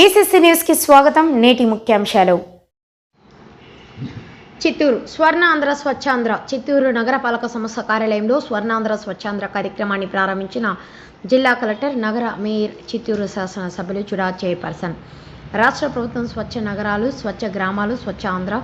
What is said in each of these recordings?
BCC న్యూస్కి స్వాగతం నేటి ముఖ్యాంశాలు. చిత్తూరు స్వర్ణాంధ్ర స్వచ్ఛాంధ్ర చిత్తూరు నగరపాలక సంస్థ కార్యాలయంలో స్వర్ణాంధ్ర స్వచ్ఛాంధ్ర కార్యక్రమాన్ని ప్రారంభించిన జిల్లా కలెక్టర్ నగర మేయర్ చిత్తూరు శాసనసభ్యులు చుడా చైర్పర్సన్. రాష్ట్ర ప్రభుత్వం స్వచ్ఛ నగరాలు స్వచ్ఛ గ్రామాలు స్వచ్ఛ ఆంధ్ర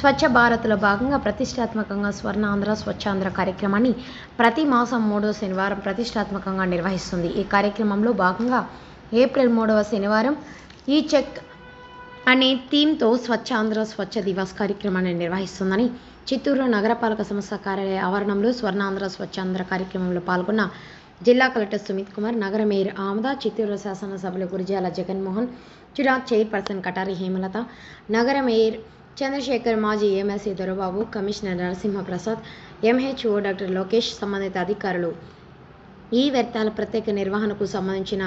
స్వచ్ఛ భారత్లో భాగంగా ప్రతిష్టాత్మకంగా స్వర్ణాంధ్ర స్వచ్ఛాంధ్ర కార్యక్రమాన్ని ప్రతి మాసం మూడో శనివారం ప్రతిష్టాత్మకంగా నిర్వహిస్తుంది. ఈ కార్యక్రమంలో భాగంగా ఏప్రిల్ మూడవ శనివారం ఈ చెక్ అనే థీమ్తో స్వచ్ఛ ఆంధ్ర స్వచ్ఛ దివాస్ కార్యక్రమాన్ని నిర్వహిస్తుందని చిత్తూరు నగరపాలక సంస్థ కార్యాలయ ఆవరణంలో స్వర్ణాంధ్ర స్వచ్ఛాంధ్ర కార్యక్రమంలో పాల్గొన్న జిల్లా కలెక్టర్ సుమిత్ కుమార్ నగర మేయర్ ఆమద చిత్తూరు శాసనసభ్యులు గురిజాల జగన్మోహన్ చిరాగ్ చైర్పర్సన్ కటారి హేమలత నగర మేయర్ చంద్రశేఖర్ మాజీ MLC Dorababu commissioner Narasimhaprasad MHO doctor Lokesh సంబంధిత అధికారులు. ఈ వ్యర్థాల ప్రత్యేక నిర్వహణకు సంబంధించిన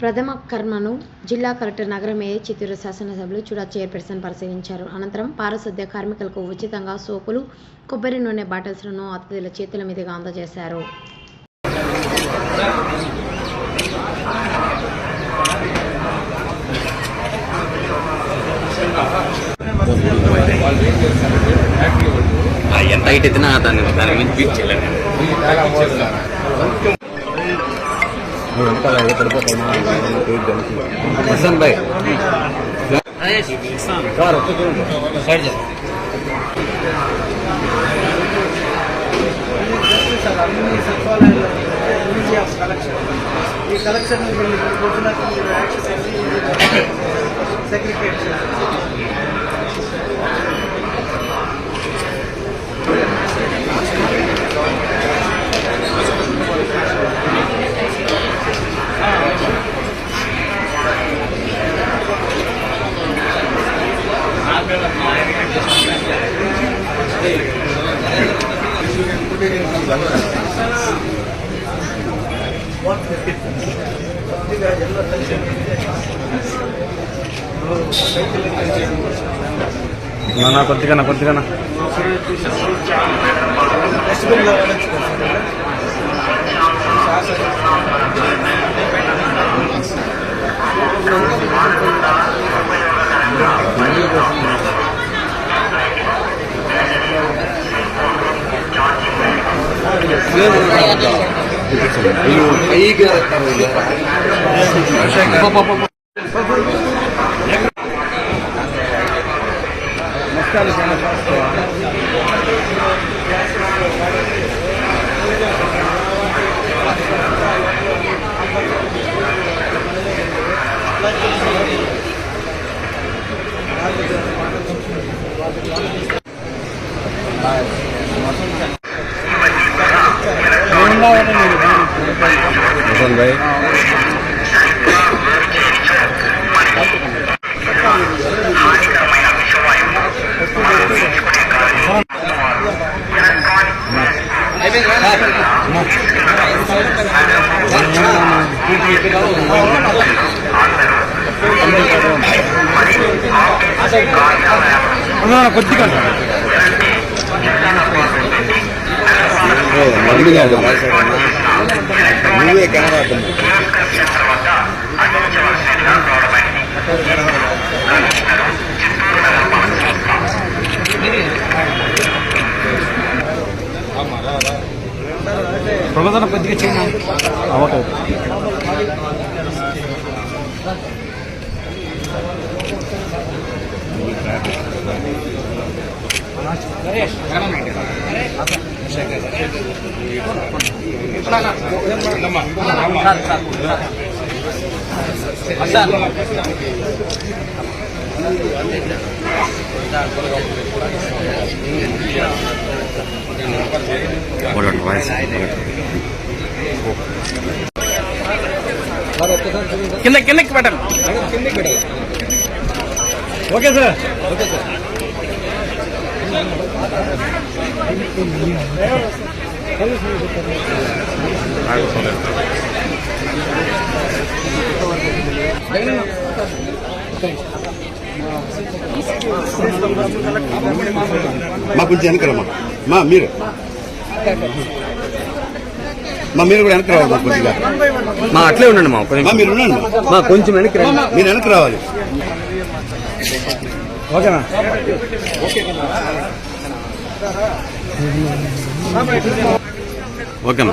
ప్రథమ కర్మను జిల్లా కలెక్టర్ నగర మేయర్ చిత్తూరు శాసనసభ్యులు చూడా చైర్పర్సన్ పరిశీలించారు. అనంతరం పారిశుద్ధ్య కార్మికులకు ఉచితంగా సోపులు కొబ్బరి నూనె బాటిల్స్లను అతిథుల చేతుల మీదుగా అందజేశారు. ఎంత హైట్ ఎత్తినా దాన్ని దాని మీద బీట్ చేయలేను వసంత్ భాయ్ ఈ కలెక్షన్ మీరు పొద్దున్నకి మీరు యాక్షన్ నా కొద్దిగా నా కొద్దిగా డస్ట్బిన్లో നമസ്കാരം కొద్దిగా నువ్వే కెమెరా ಪ್ರಬೋಧನ ಪತ್ರಿಕೆ ಚೇಂಜ್ ಓಕೆ ಸರ್ पलट भाई किन्ने किन्ने क्वेटल किन्ने quintal okay sir okay sir Thank you. మా కొంచెం వెనకరమ్మా. మా మీరు. మా మీరు కూడా వెనక్కి రావాలి మా కొద్దిగా. మా అట్లే ఉండండి మా నిమిషం. మీరు ఉండండి. మా. కొంచెం వెనక్కి రండి. మీరు వెనక్కి రావాలి. ఓకేనా? ఓకే మా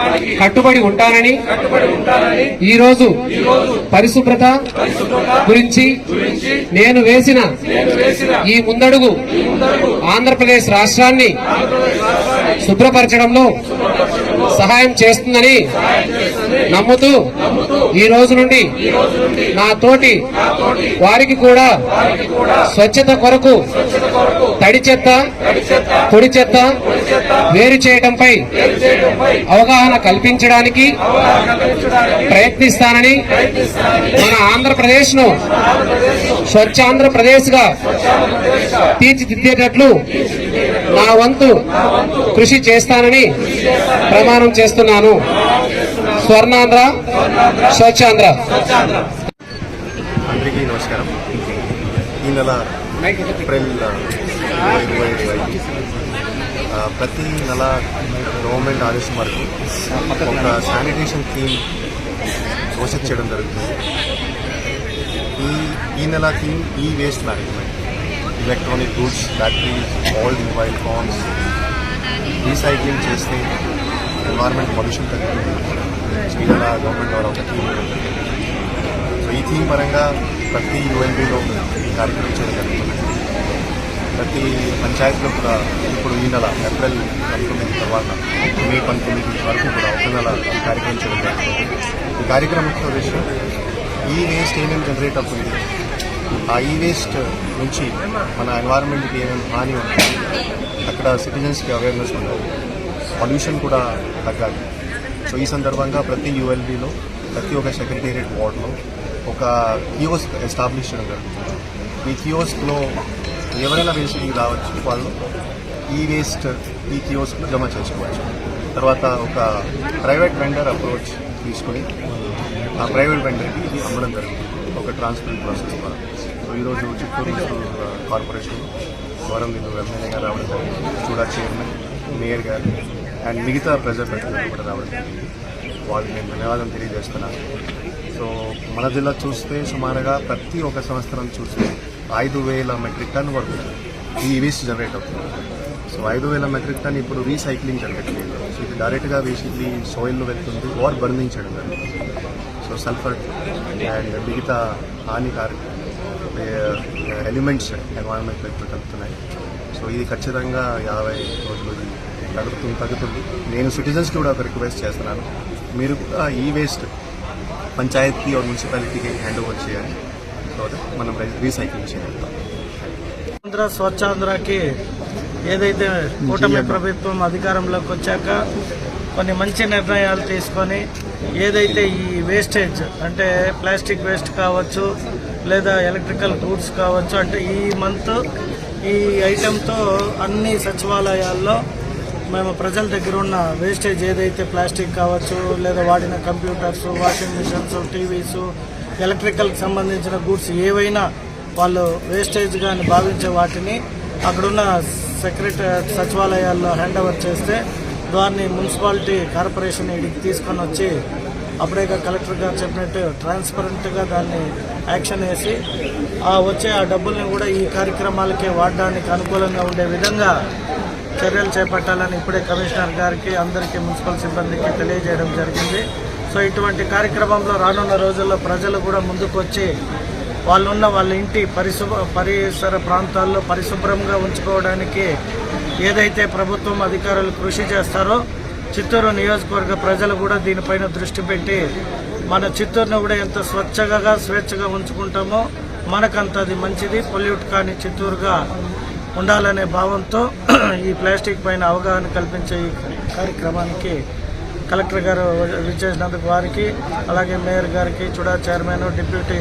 కట్టుబడి ఉంటానని ఈరోజు పరిశుభ్రత గురించి నేను వేసిన ఈ ముందడుగు ఆంధ్రప్రదేశ్ రాష్ట్రాన్ని శుభ్రపరచడంలో సహాయం చేస్తుందని నమ్ముతూ ఈ రోజు నుండి నా తోటి వారికి కూడా స్వచ్ఛత కొరకు తడి చెత్త పొడి చెత్త వేరు చేయడంపై అవగాహన కల్పించడానికి ప్రయత్నిస్తానని మన ఆంధ్రప్రదేశ్ను స్వచ్ఛాంధ్రప్రదేశ్గా తీర్చిదిద్దేటట్లు నా వంతు కృషి చేస్తానని ప్రమాణం చేస్తున్నాను. స్వర్ణాంధ్ర స్వచ్ఛాంధ్ర. అందరికీ నమస్కారం. ఈ నెల ఏప్రిల్ ప్రతి నెల గవర్నమెంట్ ఆదేశం వరకు ఒక శానిటేషన్ థీమ్ ఘోషించడం జరుగుతుంది. ఈ ఈ నెల థీమ్ ఈ waste management. Electronic goods batteries old mobile phones recycling చేస్తే ఎన్వైర్మెంట్ పొల్యూషన్ తగ్గుతుంది. శ్రీలంక గవర్నమెంట్ ద్వారా ఒక థీమ్ సో ఈ థీమ్ పరంగా ప్రతి యూఎన్బిలో ఈ కార్యక్రమం చేయడం జరుగుతుంది. ప్రతి పంచాయతీలో కూడా ఇప్పుడు ఈ నెల ఏప్రిల్ పంతొమ్మిది తర్వాత మే పంతొమ్మిది వరకు కూడా ఒక నెల ఈ కార్యక్రమం చేయడం జరుగుతుంది. ఈ కార్యక్రమం విషయం ఈ వేస్ట్ ఏమేమి జనరేట్ అవుతుంది? ఆ ఈ వేస్ట్ నుంచి మన ఎన్వైరాన్మెంట్కి ఏమేమి హాని ఉంటుంది అక్కడ సిటిజన్స్కి అవేర్నెస్ ఉండాలి. పొల్యూషన్ కూడా తగ్గాలి. సో ఈ సందర్భంగా ప్రతి యూఎల్బీలో ప్రతి ఒక్క సెక్రటేరియట్ వార్డులో ఒక కియోస్క్ ఎస్టాబ్లిష్ చేయడం జరుగుతుంది. ఈ కియోస్క్లో ఎవరైనా వేస్ట్కి రావచ్చు వాళ్ళు ఈ వేస్ట్ ఈ కియోస్క్ జమ చేసుకోవచ్చు. తర్వాత ఒక ప్రైవేట్ వెండర్ అప్రోచ్ తీసుకొని ఆ ప్రైవేట్ వెండర్కి ఇది అమ్మడం జరుగుతుంది. ఒక ట్రాన్స్పరెంట్ ప్రాసెస్ ద్వారా. సో ఈరోజు చిత్తూరు మున్సిపల్ కార్పొరేషన్ వరం నిన్ను ఎమ్మెల్యే గారు రావడం జరిగింది. చూడా చైర్మన్ మేయర్ గారు అండ్ మిగతా ప్రజాప్రతినిధులు కూడా రావడం జరిగింది. వాళ్ళకి నేను ధన్యవాదం తెలియజేస్తున్నాను సో మన జిల్లా చూస్తే సుమారుగా ప్రతి ఒక్క సంవత్సరం చూస్తే ఐదు వేల మెట్రిక్ టన్ వరకు ఈ వేస్ట్ జనరేట్ అవుతుంది. సో ఐదు వేల మెట్రిక్ టన్ ఇప్పుడు రీసైక్లింగ్ జరగట్లేదు. సో ఇది డైరెక్ట్గా బేసిక్లీ సోయిల్లో వెళ్తుంది ఆర్ బర్నింగ్ చేయడం జరుగుతుంది. సో సల్ఫర్ అండ్ మిగతా హానికారక ఎలిమెంట్స్ ఎన్వైరన్మెంట్ ఇప్పుడు కలుగుతున్నాయి సో ఇది ఖచ్చితంగా యాభై రోజులు తగ్గుతుంది తగ్గుతుంది. నేను సిటిజన్స్కి కూడా ఒక రిక్వెస్ట్ చేస్తున్నాను. మీరు కూడా ఈ వేస్ట్ పంచాయతీ और మున్సిపాలిటీకి హ్యాండ్ ఓవర్ చేయాలి. సో మనం రీసైక్లింగ్ చేయగలుగుతాం ఆంధ్ర స్వచ్ఛాంధ్రకి ఏదైతే కూటమి ప్రభుత్వం అధికారంలోకి వచ్చాక కొన్ని మంచి నిర్ణయాలు తీసుకొని ఏదైతే ఈ వేస్టేజ్ అంటే ప్లాస్టిక్ వేస్ట్ కావచ్చు లేదా ఎలక్ట్రికల్ గూడ్స్ కావచ్చు అంటే ఈ మంత్ ఈ ఐటెంతో అన్ని సచివాలయాల్లో మేము ప్రజల దగ్గర ఉన్న వేస్టేజ్ ఏదైతే ప్లాస్టిక్ కావచ్చు లేదా వాడిన కంప్యూటర్స్ వాషింగ్ మిషన్స్ టీవీస్ ఎలక్ట్రికల్కి సంబంధించిన గూడ్స్ ఏవైనా వాళ్ళు వేస్టేజ్ కానీ భావించే వాటిని అక్కడున్న సెక్రటరీ సచివాలయాల్లో హ్యాండ్ ఓవర్ చేస్తే దాన్ని మున్సిపాలిటీ కార్పొరేషన్ ఇడికి తీసుకొని వచ్చి అప్పుడే కలెక్టర్ గారు చెప్పినట్టు ట్రాన్స్పరెంట్గా దాన్ని యాక్షన్ వేసి ఆ వచ్చే ఆ డబ్బుల్ని కూడా ఈ కార్యక్రమాలకే వాడడానికి అనుకూలంగా ఉండే విధంగా చర్యలు చేపట్టాలని ఇప్పుడే కమిషనర్ గారికి అందరికీ మున్సిపల్ సిబ్బందికి తెలియజేయడం జరిగింది. సో ఇటువంటి కార్యక్రమంలో రానున్న రోజుల్లో ప్రజలు కూడా ముందుకు వచ్చి వాళ్ళున్న వాళ్ళ ఇంటి పరిశుభ్ర పరిసర ప్రాంతాల్లో పరిశుభ్రంగా ఉంచుకోవడానికి ఏదైతే ప్రభుత్వం అధికారులు కృషి చేస్తారో చిత్తూరు నియోజకవర్గ ప్రజలు కూడా దీనిపైన దృష్టి పెట్టి మన చిత్తూరును కూడా ఎంత స్వచ్ఛగా స్వేచ్ఛగా ఉంచుకుంటామో మనకంత అది మంచిది. పొల్యూట్ కాని చిత్తూరుగా ఉండాలనే భావంతో ఈ ప్లాస్టిక్ పైన అవగాహన కల్పించే ఈ కార్యక్రమానికి కలెక్టర్ గారు విచ్చేసినందుకు వారికి అలాగే మేయర్ గారికి చుడా చైర్మన్ డిప్యూటీ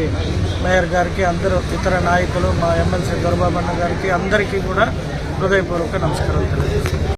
మేయర్ గారికి అందరూ ఇతర నాయకులు మా ఎమ్మెల్సీ దొరబాబన్న గారికి అందరికీ కూడా హృదయపూర్వక నమస్కారం